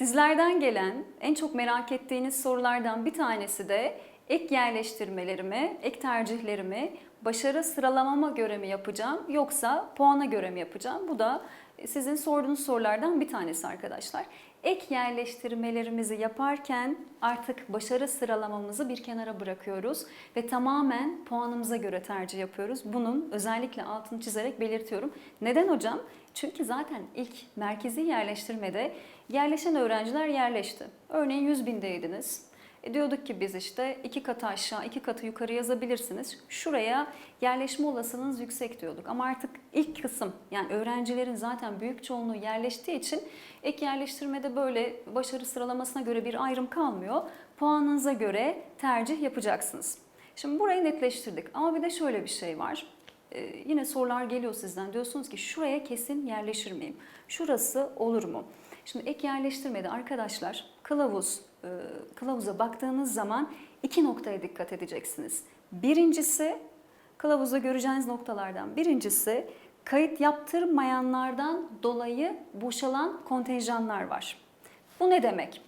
Sizlerden gelen en çok merak ettiğiniz sorulardan bir tanesi de ek yerleştirmelerimi, ek tercihlerimi başarı sıralamama göre mi yapacağım yoksa puana göre mi yapacağım? Bu da sizin sorduğunuz sorulardan bir tanesi arkadaşlar. Ek yerleştirmelerimizi yaparken artık başarı sıralamamızı bir kenara bırakıyoruz ve tamamen puanımıza göre tercih yapıyoruz. Bunun özellikle altını çizerek belirtiyorum. Neden hocam? Çünkü zaten ilk merkezi yerleştirmede yerleşen öğrenciler yerleşti. Örneğin 100 bindeydiniz. E diyorduk ki biz işte iki katı aşağı, iki katı yukarı yazabilirsiniz. Şuraya yerleşme olasılığınız yüksek diyorduk. Ama artık ilk kısım yani öğrencilerin zaten büyük çoğunluğu yerleştiği için ek yerleştirmede böyle başarı sıralamasına göre bir ayrım kalmıyor. Puanınıza göre tercih yapacaksınız. Şimdi burayı netleştirdik ama bir de şöyle bir şey var. Ee, yine sorular geliyor sizden. Diyorsunuz ki şuraya kesin yerleşir miyim? Şurası olur mu? Şimdi ek yerleştirmede arkadaşlar kılavuz e, kılavuza baktığınız zaman iki noktaya dikkat edeceksiniz. Birincisi kılavuzda göreceğiniz noktalardan birincisi kayıt yaptırmayanlardan dolayı boşalan kontenjanlar var. Bu ne demek?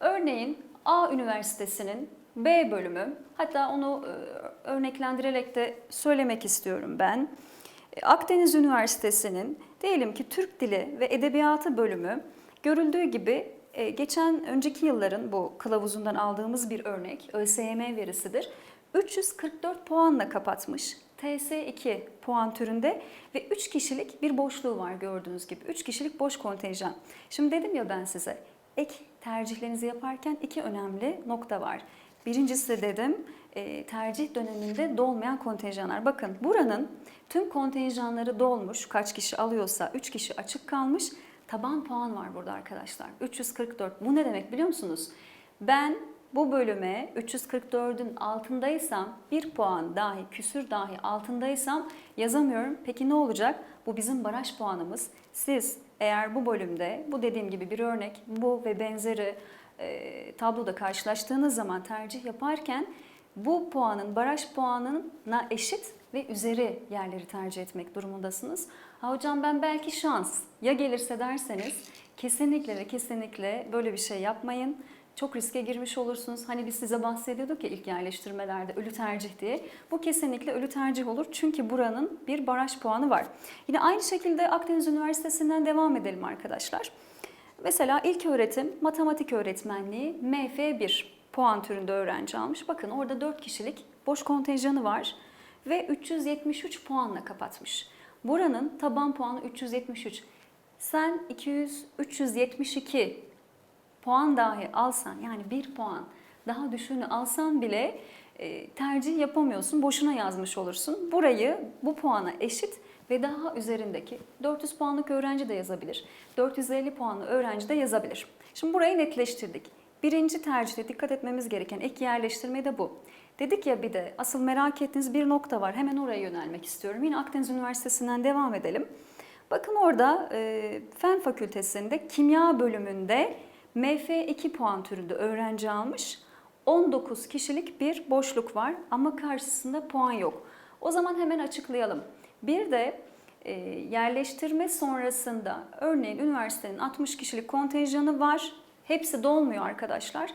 Örneğin A Üniversitesi'nin B bölümü, hatta onu e, örneklendirerek de söylemek istiyorum ben. E, Akdeniz Üniversitesi'nin diyelim ki Türk Dili ve Edebiyatı bölümü görüldüğü gibi e, geçen önceki yılların bu kılavuzundan aldığımız bir örnek ÖSYM verisidir. 344 puanla kapatmış. TS2 puan türünde ve 3 kişilik bir boşluğu var gördüğünüz gibi. 3 kişilik boş kontenjan. Şimdi dedim ya ben size ek tercihlerinizi yaparken iki önemli nokta var. Birincisi dedim e, tercih döneminde dolmayan kontenjanlar. Bakın buranın tüm kontenjanları dolmuş. Kaç kişi alıyorsa 3 kişi açık kalmış. Taban puan var burada arkadaşlar. 344. Bu ne demek biliyor musunuz? Ben bu bölüme 344'ün altındaysam bir puan dahi küsür dahi altındaysam yazamıyorum. Peki ne olacak? Bu bizim baraj puanımız. Siz eğer bu bölümde bu dediğim gibi bir örnek bu ve benzeri e, tabloda karşılaştığınız zaman tercih yaparken bu puanın baraj puanına eşit ve üzeri yerleri tercih etmek durumundasınız. Ha hocam ben belki şans ya gelirse derseniz kesinlikle ve kesinlikle böyle bir şey yapmayın. Çok riske girmiş olursunuz. Hani biz size bahsediyorduk ya ilk yerleştirmelerde ölü tercih diye. Bu kesinlikle ölü tercih olur. Çünkü buranın bir baraj puanı var. Yine aynı şekilde Akdeniz Üniversitesi'nden devam edelim arkadaşlar. Mesela ilk öğretim matematik öğretmenliği MF1 puan türünde öğrenci almış. Bakın orada 4 kişilik boş kontenjanı var ve 373 puanla kapatmış. Buranın taban puanı 373. Sen 200 372 puan dahi alsan yani bir puan daha düşüğünü alsan bile e, tercih yapamıyorsun. Boşuna yazmış olursun. Burayı bu puana eşit ve daha üzerindeki 400 puanlık öğrenci de yazabilir. 450 puanlı öğrenci de yazabilir. Şimdi burayı netleştirdik. Birinci tercihte dikkat etmemiz gereken ek yerleştirme de bu. Dedik ya bir de asıl merak ettiğiniz bir nokta var. Hemen oraya yönelmek istiyorum. Yine Akdeniz Üniversitesi'nden devam edelim. Bakın orada e, Fen Fakültesi'nde kimya bölümünde MF2 puan türünde öğrenci almış. 19 kişilik bir boşluk var ama karşısında puan yok. O zaman hemen açıklayalım. Bir de e, yerleştirme sonrasında örneğin üniversitenin 60 kişilik kontenjanı var. Hepsi dolmuyor arkadaşlar.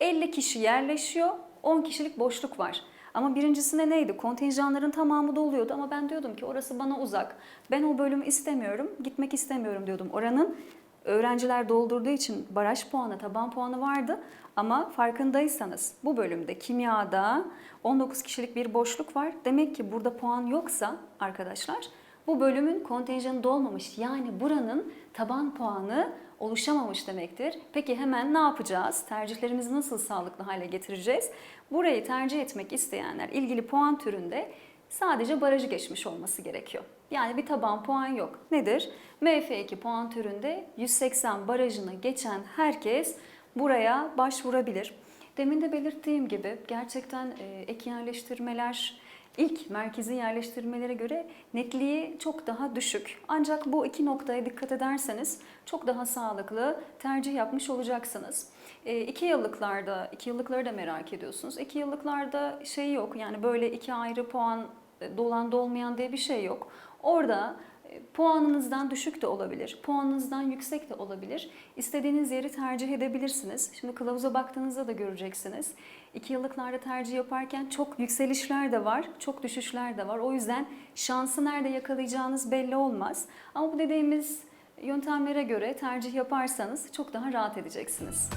50 kişi yerleşiyor, 10 kişilik boşluk var. Ama birincisinde neydi? Kontenjanların tamamı doluyordu ama ben diyordum ki orası bana uzak. Ben o bölümü istemiyorum, gitmek istemiyorum diyordum. Oranın öğrenciler doldurduğu için baraj puanı, taban puanı vardı. Ama farkındaysanız bu bölümde kimyada 19 kişilik bir boşluk var. Demek ki burada puan yoksa arkadaşlar bu bölümün kontenjanı dolmamış. Yani buranın taban puanı oluşamamış demektir. Peki hemen ne yapacağız? Tercihlerimizi nasıl sağlıklı hale getireceğiz? Burayı tercih etmek isteyenler ilgili puan türünde sadece barajı geçmiş olması gerekiyor. Yani bir taban puan yok. Nedir? MF2 puan türünde 180 barajını geçen herkes buraya başvurabilir. Demin de belirttiğim gibi gerçekten e, ek yerleştirmeler ilk merkezi yerleştirmelere göre netliği çok daha düşük. Ancak bu iki noktaya dikkat ederseniz çok daha sağlıklı tercih yapmış olacaksınız. E, iki yıllıklarda, iki yıllıkları da merak ediyorsunuz. İki yıllıklarda şey yok yani böyle iki ayrı puan dolan dolmayan diye bir şey yok. Orada E, Puanınızdan düşük de olabilir, puanınızdan yüksek de olabilir. İstediğiniz yeri tercih edebilirsiniz. Şimdi kılavuza baktığınızda da göreceksiniz. İki yıllıklarda tercih yaparken çok yükselişler de var, çok düşüşler de var. O yüzden şansı nerede yakalayacağınız belli olmaz. Ama bu dediğimiz yöntemlere göre tercih yaparsanız çok daha rahat edeceksiniz.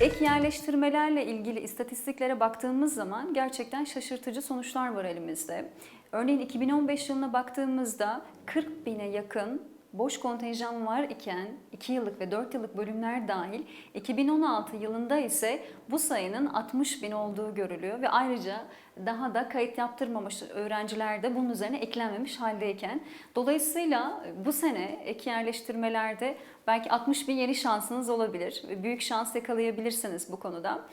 Ek yerleştirmelerle ilgili istatistiklere baktığımız zaman gerçekten şaşırtıcı sonuçlar var elimizde. Örneğin 2015 yılına baktığımızda 40 bine yakın boş kontenjan var iken 2 yıllık ve 4 yıllık bölümler dahil 2016 yılında ise bu sayının 60 bin olduğu görülüyor ve ayrıca daha da kayıt yaptırmamış öğrenciler de bunun üzerine eklenmemiş haldeyken dolayısıyla bu sene ek yerleştirmelerde belki 60 bin yeni şansınız olabilir. Büyük şans yakalayabilirsiniz bu konuda.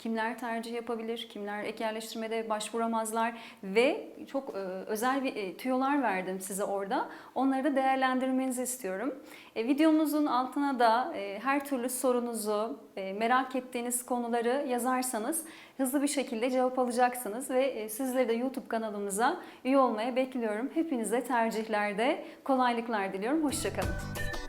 Kimler tercih yapabilir, kimler ek yerleştirmede başvuramazlar ve çok e, özel bir e, tüyolar verdim size orada. Onları da değerlendirmenizi istiyorum. E, videomuzun altına da her türlü sorunuzu, merak ettiğiniz konuları yazarsanız hızlı bir şekilde cevap alacaksınız ve sizleri de YouTube kanalımıza üye olmaya bekliyorum. Hepinize tercihlerde kolaylıklar diliyorum. Hoşçakalın.